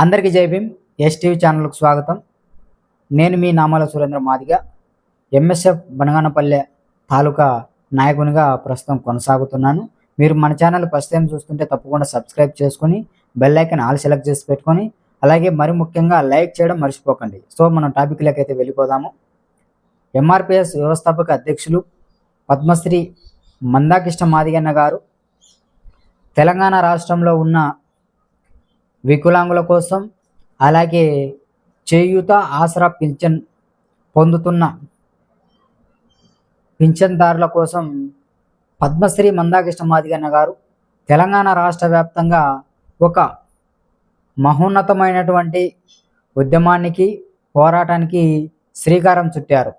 అందరికీ జై భీమ్. ఎస్టీవీ ఛానల్కు స్వాగతం. నేను మీ నామాల సురేంద్ర మాదిగ. ఎంఎస్ఎఫ్ బనగానపల్లె తాలూకా నాయకునిగా ప్రస్తుతం కొనసాగుతున్నాను. మీరు మన ఛానల్ ఫస్ట్ టైం చూస్తుంటే తప్పకుండా సబ్స్క్రైబ్ చేసుకొని బెల్ ఐకన్ ఆల్ సెలెక్ట్ చేసి పెట్టుకొని అలాగే మరి ముఖ్యంగా లైక్ చేయడం మర్చిపోకండి. సో మనం టాపిక్లోకి అయితే వెళ్ళిపోదాము. ఎంఆర్పిఎస్ వ్యవస్థాపక అధ్యక్షులు పద్మశ్రీ మందాకృష్ణ మాదిగన్న గారు. తెలంగాణ రాష్ట్రంలో ఉన్న వికలాంగుల కోసం అలాగే చేయూత ఆసరా పింఛన్ పొందుతున్న పింఛన్దారుల కోసం పద్మశ్రీ మందాకృష్ణ మాదిగన్న గారు తెలంగాణ రాష్ట్ర వ్యాప్తంగా ఒక మహోన్నతమైనటువంటి ఉద్యమానికి పోరాటానికి శ్రీకారం చుట్టారు.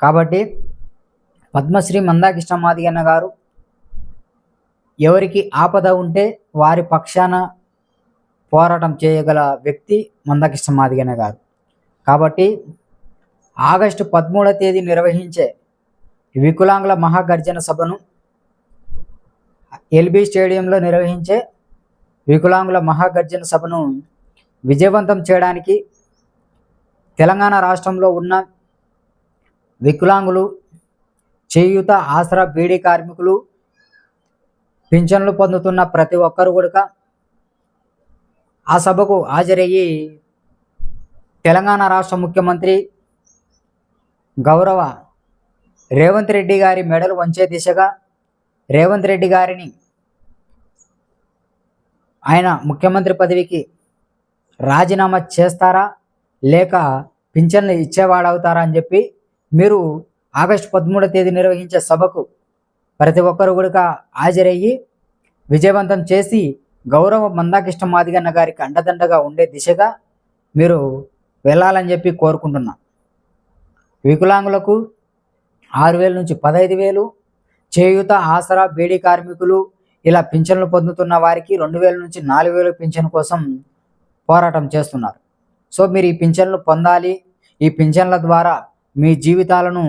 కాబట్టి పద్మశ్రీ మందాకృష్ణ మాదిగన్న గారు ఎవరికి ఆపద ఉంటే వారి పక్షాన పోరాటం చేయగల వ్యక్తి మందకృష్ణ మాదిగన్న గారు కాబట్టి ఆగస్టు పదమూడవ తేదీ నిర్వహించే వికలాంగుల మహాగర్జన సభను ఎల్బీ స్టేడియంలో నిర్వహించే వికలాంగుల మహాగర్జన సభను విజయవంతం చేయడానికి తెలంగాణ రాష్ట్రంలో ఉన్న వికలాంగులు చేయూత ఆసరా బీడీ కార్మికులు పింఛన్లు పొందుతున్న ప్రతి ఒక్కరు కూడా ఆ సభకు హాజరయ్యి తెలంగాణ రాష్ట్ర ముఖ్యమంత్రి గౌరవ రేవంత్ రెడ్డి గారి మెడలు వంచే దిశగా రేవంత్ రెడ్డి గారిని ఆయన ముఖ్యమంత్రి పదవికి రాజీనామా చేస్తారా? లేక పింఛన్లు ఇచ్చేవాడవుతారా అని చెప్పి మీరు ఆగస్టు పదమూడో తేదీ నిర్వహించే సభకు ప్రతి ఒక్కరు కూడా హాజరయ్యి విజయవంతం చేసి గౌరవ మందాకృష్ణ మాదిగన్న గారికి అండదండగా ఉండే దిశగా మీరు వెళ్ళాలని చెప్పి కోరుకుంటున్నా. వికలాంగులకు ఆరు వేల నుంచి పదహైదు వేలు చేయూత ఆసరా బీడీ కార్మికులు ఇలా పింఛన్లు పొందుతున్న వారికి రెండు వేల నుంచి నాలుగు వేలు పింఛన్ కోసం పోరాటం చేస్తున్నారు. సో మీరు ఈ పింఛన్లు పొందాలి. ఈ పింఛన్ల ద్వారా మీ జీవితాలను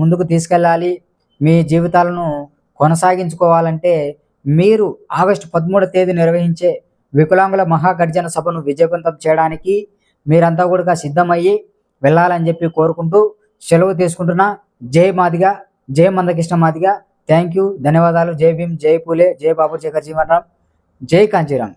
ముందుకు తీసుకెళ్ళాలి. మీ జీవితాలను కొనసాగించుకోవాలంటే మీరు ఆగస్టు పదమూడవ తేదీ నిర్వహించే వికలాంగుల మహాగర్జన సభను విజయవంతం చేయడానికి మీరంతా కూడా సిద్ధమయ్యి వెళ్ళాలని చెప్పి కోరుకుంటూ సెలవు తీసుకుంటున్నా. జై మాదిగా జై మందకృష్ణ మాదిగా. థ్యాంక్ యూ ధన్యవాదాలు. జై భీమ్ జై పూలే జై బాబు జై జీవన్ రామ్ జై కాంచీరామ్.